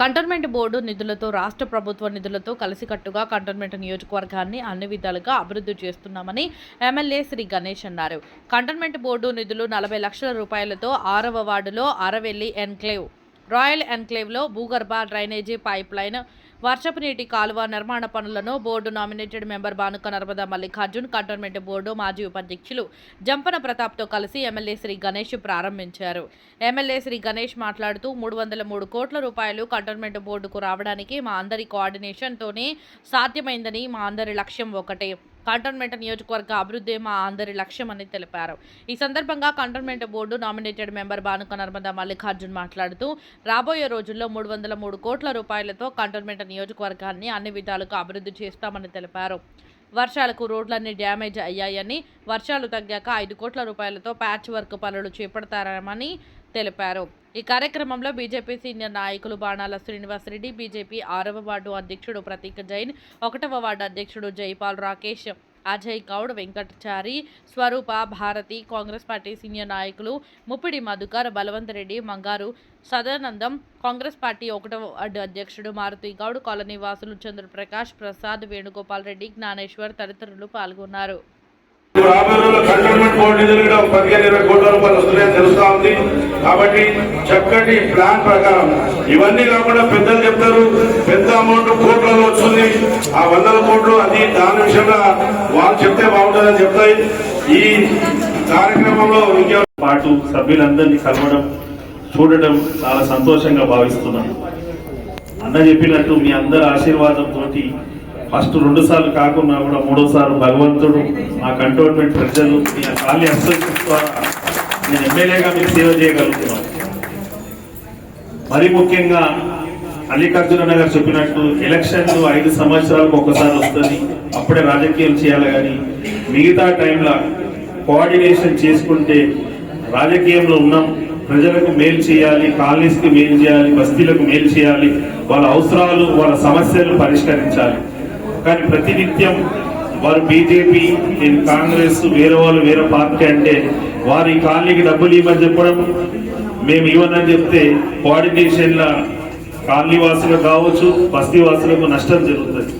Cantonment board నిధులతో రాష్ట్ర ప్రభుత్వ నిధులతో కలిసికట్టుగా కంటోన్మెంట్ నియోజకవర్గాన్ని అన్ని విధాలుగా అభివృద్ధి చేస్తున్నామని ఎమ్మెల్యే శ్రీ గణేష్ అన్నారు. కంటోన్మెంట్ బోర్డు నిధులు నలభై లక్షల రూపాయలతో ఆరవ వార్డులో అరవెల్లి ఎన్క్లేవ్ రాయల్ ఎన్క్లేవ్లో భూగర్భ డ్రైనేజీ పైప్ లైన్ వర్షపు నీటి కాలువ నిర్మాణ పనులను board nominated member Banuka Narmada Mallikarjun cantonment board మాజీ ఉపాధ్యక్షులు జంపన ప్రతాప్తో కలిసి ఎమ్మెల్యే శ్రీ గణేష్ ప్రారంభించారు. ఎమ్మెల్యే శ్రీ గణేష్ మాట్లాడుతూ మూడు వందల మూడు కోట్ల రూపాయలు కంటోన్మెంట్ బోర్డుకు రావడానికి మా అందరి కోఆర్డినేషన్తోనే సాధ్యమైందని మా అందరి లక్ష్యం ఒకటే. కంటోన్మెంట్ నియోజకవర్గ అభివృద్ధి మా అందరి లక్ష్యమని తెలిపారు. ఈ సందర్భంగా cantonment board nominated member Banuka Narmada Mallikarjun మాట్లాడుతూ రాబోయే రోజుల్లో మూడు వందల మూడు కోట్ల రూపాయలతో కంటోన్మెంట్ నియోజకవర్గాన్ని అన్ని విధాలుగా అభివృద్ధి చేస్తామని తెలిపారు. వర్షాలకు రోడ్లన్నీ డ్యామేజ్ అయ్యాయని వర్షాలు తగ్గాక ఐదు కోట్ల రూపాయలతో ప్యాచ్ వర్క్ పనులు చేపడతారని తెలిపారు. ఈ కార్యక్రమంలో బీజేపీ సీనియర్ నాయకులు బాణాల శ్రీనివాసరెడ్డి బీజేపీ ఆరవ వార్డు అధ్యక్షుడు ప్రతీక్ జైన్ ఒకటవ వార్డు అధ్యక్షుడు జైపాల్ రాకేష్ అజయ్ గౌడ్ వెంకటచారి స్వరూప భారతి కాంగ్రెస్ పార్టీ సీనియర్ నాయకులు ముప్పిడి మధుకర్ బలవంత్ రెడ్డి మంగారు సదానందం కాంగ్రెస్ పార్టీ ఒకటవ అడ్డు అధ్యక్షుడు మారుతి గౌడ్ కాలనీ వాసులు చంద్రప్రకాష్ ప్రసాద్ వేణుగోపాల్ రెడ్డి జ్ఞానేశ్వర్ తదితరులు పాల్గొన్నారు. కాబట్టి చక్కటి ప్లాన్ ప్రకారం ఇవన్నీ కాకుండా పెద్దలు ఆ వందల కోట్లు అది దాని విషయంలో వాళ్ళు చెప్తే బాగుంటుందని చెప్తాయి. ఈ కార్యక్రమంలో పాటు సభ్యులందరినీ కలవడం చూడడం చాలా సంతోషంగా భావిస్తున్నాను. అన్న చెప్పినట్టు మీ అందరి ఆశీర్వాదంతో ఫస్ట్ రెండు సార్లు కాకుండా కూడా మూడోసారి భగవంతుడు మా కంటోన్మెంట్ ప్రజలు మీ ఖాళీ అసోసియేషన్ ద్వారా నేను ఎమ్మెల్యేగా మీకు సేవ చేయగలుగుతున్నాను. మరి ముఖ్యంగా మల్లికార్జున గారు చెప్పినట్టు ఎలక్షన్లు ఐదు సంవత్సరాలకు ఒకసారి వస్తుంది. అప్పుడే రాజకీయం చేయాలి కానీ మిగతా టైంలో కోఆర్డినేషన్ చేసుకుంటే రాజకీయంలో ఉన్నాం ప్రజలకు మేలు చేయాలి కాలనీస్కి మేలు చేయాలి బస్తీలకు మేలు చేయాలి వాళ్ళ అవసరాలు వాళ్ళ సమస్యలు పరిష్కరించాలి. కానీ ప్రతినిత్యం వారు బీజేపీ నేను కాంగ్రెస్ వేరే వాళ్ళు వేరే పార్టీ అంటే వారి కాలనీకి డబ్బులు ఇవ్వమని చెప్పడం మేము ఇవ్వనని చెప్తే కోఆర్డినేషన్ల కాలనీ వాసులకు కావచ్చు బస్తీ వాసులకు నష్టం జరుగుతుంది.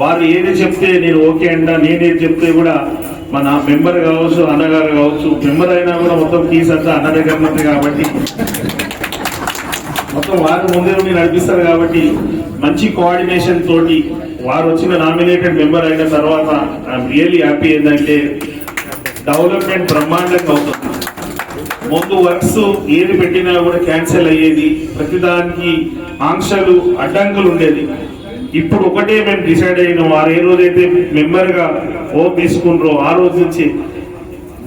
వారు ఏది చెప్తే నేను ఓకే అంట నేనేది చెప్తే కూడా మన మెంబర్ కావచ్చు అన్నగారు కావచ్చు మెంబర్ అయినా కూడా మొత్తం కీస్ అంతా అన్న దగ్గర కాబట్టి. మొత్తం వారి ముందే ఉండి నడిపిస్తారు కాబట్టి మంచి కోఆర్డినేషన్ తోటి వారు వచ్చిన నామినేటెడ్ మెంబర్ అయిన తర్వాత ఐఎమ్ రియల్లీ హ్యాపీ ఏంటంటే డెవలప్మెంట్ బ్రహ్మాండంగా అవుతుంది. ముందు వర్క్స్ ఏది పెట్టినా కూడా క్యాన్సిల్ అయ్యేది. ప్రతిదానికి ఆంక్షలు అడ్డంకులు ఉండేది. ఇప్పుడు ఒకటే మేము డిసైడ్ అయిన వారు ఏ రోజైతే మెంబర్గా ఓ తీసుకుంటారో ఆ రోజు నుంచి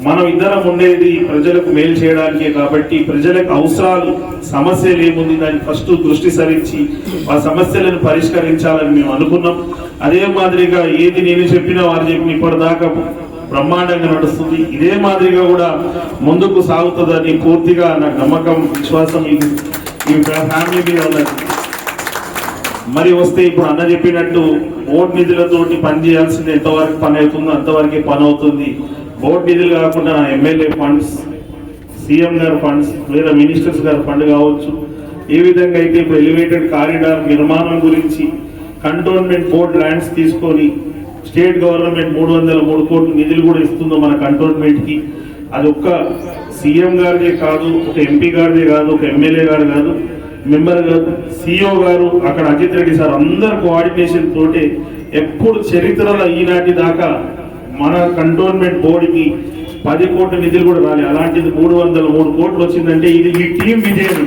మనం ఇద్దరం ఉండేది ప్రజలకు మేలు చేయడానికే కాబట్టి ప్రజలకు అవసరాలు సమస్యలు ఏముంది దాన్ని ఫస్ట్ దృష్టి సరించి ఆ సమస్యలను పరిష్కరించాలని మేము అనుకున్నాం. అదే మాదిరిగా ఏది నేను చెప్పినా వారు చెప్పిన ఇప్పటిదాకా బ్రహ్మాండంగా నడుస్తుంది. ఇదే మాదిరిగా కూడా ముందుకు సాగుతుందని పూర్తిగా నాకు నమ్మకం విశ్వాసం ఈ ఫ్యామిలీ మీద ఉన్నది మరి వస్తే ఇప్పుడు అన్న చెప్పినట్టు బోర్డు నిధులతోటి పని చేయాల్సింది ఎంతవరకు పని అవుతుందో అంతవరకే పని అవుతుంది. బోర్డు నిధులు కాకుండా ఎమ్మెల్యే ఫండ్స్ సీఎం గారి ఫండ్స్ లేదా మినిస్టర్స్ గారి ఫండ్ కావచ్చు. ఏ విధంగా అయితే ఇప్పుడు ఎలివేటెడ్ కారిడార్ నిర్మాణం గురించి కంటోన్మెంట్ బోర్డ్ ల్యాండ్స్ తీసుకొని స్టేట్ గవర్నమెంట్ మూడు వందల మూడు కోట్ల నిధులు కూడా ఇస్తుందో మన కంటోన్మెంట్కి. అది ఒక్క సీఎం గారిదే కాదు ఒక ఎంపీ గారిదే కాదు ఒక ఎమ్మెల్యే గారు కాదు మెంబర్ గారు సిఇఓ గారు అక్కడ అజిత్ రెడ్డి సార్ అందరు కోఆర్డినేషన్ తోటే ఎప్పుడు చరిత్రలో ఈనాటి దాకా మన కంటోన్మెంట్ బోర్డుకి పది కోట్ల నిధులు కూడా రాలి. అలాంటిది మూడు వందల మూడు కోట్లు వచ్చిందంటే ఇది ఈ టీం విజయం.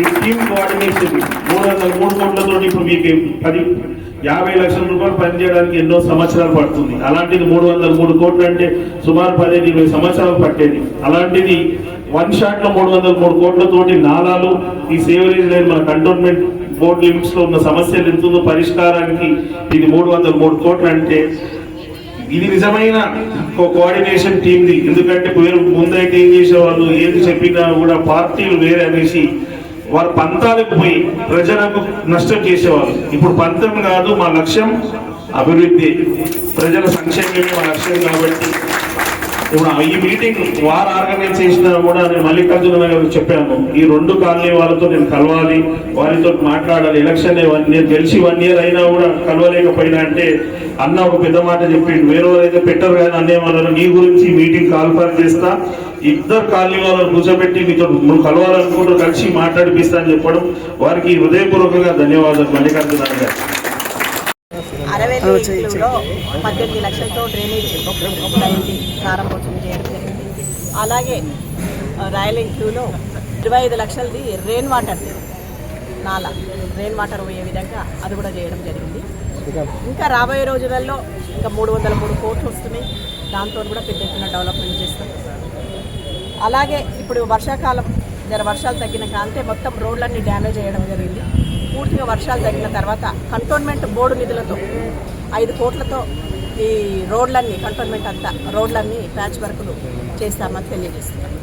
ఈ టీం కోఆర్డినేషన్ మూడు వందల మూడు కోట్లతో ఇప్పుడు మీకు పది యాభై లక్షల రూపాయలు పనిచేయడానికి ఎన్నో సంవత్సరాలు పడుతుంది. అలాంటిది మూడు వందల మూడు కోట్లు అంటే సుమారు పదిహేను ఇరవై సంవత్సరాలు పట్టేది. అలాంటిది వన్ షాట్లో మూడు వందల మూడు కోట్లతోటి నాలాలు ఈ సేవరేజ్ లైన్ మన కంటోన్మెంట్ బోర్డ్ లిమిట్స్లో ఉన్న సమస్యలు ఎంత ఉందో పరిష్కారానికి ఇది మూడు వందల మూడు కోట్లు అంటే ఇది నిజమైన కోఆర్డినేషన్ టీమ్ది ఎందుకంటే పేరు ముందైతే ఏం చేసేవాళ్ళు ఏది చెప్పినా కూడా పార్టీలు వేరే అనేసి వారు పంతాలకు పోయి ప్రజలకు నష్టం చేసేవారు ఇప్పుడు పంతం కాదు మా లక్ష్యం అభివృద్ధి. ప్రజల సంక్షేమమే మా లక్ష్యం కాబట్టి ఇప్పుడు ఈ మీటింగ్ వారు ఆర్గనైజ్ చేసినా కూడా నేను మల్లికార్జున గారికి చెప్పాను. ఈ రెండు కాలనీ వాళ్ళతో నేను కలవాలి వారితో మాట్లాడాలి election one year one year అయినా కూడా కలవలేకపోయినా అంటే అన్న ఒక పెద్ద మాట చెప్పిండు. వేరే అయితే పెట్టరు కానీ అన్నేమన్నారు నీ గురించి మీటింగ్ కాల్ఫర్ చేస్తా ఇద్దరు కాలనీ వాళ్ళని కూర్చోబెట్టి మీతో నువ్వు కలవాలనుకుంటూ కలిసి మాట్లాడిపిస్తా అని చెప్పడం వారికి హృదయపూర్వకంగా ధన్యవాదాలు మల్లికార్జున గారు అరవై లో పద్దెనిమిది లక్షలతో డ్రైనేజ్ ఒకటైంది ప్రారంభోత్సవం చేయడం జరిగింది అలాగే రాయల్ ఎన్ఫీల్డ్లో ఇరవై ఐదు లక్షలది రెయిన్ వాటర్ నాలా రెయిన్ వాటర్ పోయే విధంగా అది కూడా చేయడం జరిగింది. ఇంకా రాబోయే రోజులలో ఇంకా మూడు వందల మూడు కోట్లు వస్తున్నాయి. దాంతో కూడా పెద్ద ఎత్తున డెవలప్మెంట్ చేస్తాం. అలాగే ఇప్పుడు వర్షాకాలం జర వర్షాలు తగ్గిన కాంతే మొత్తం రోడ్లన్నీ డ్యామేజ్ చేయడం జరిగింది. పూర్తిగా వర్షాలు తగ్గిన తర్వాత కంటోన్మెంట్ బోర్డు నిధులతో ఐదు కోట్లతో ఈ రోడ్లన్నీ కంటోన్మెంట్ అంతా రోడ్లన్నీ ప్యాచ్ వర్కులు చేస్తామని తెలియజేస్తున్నాం.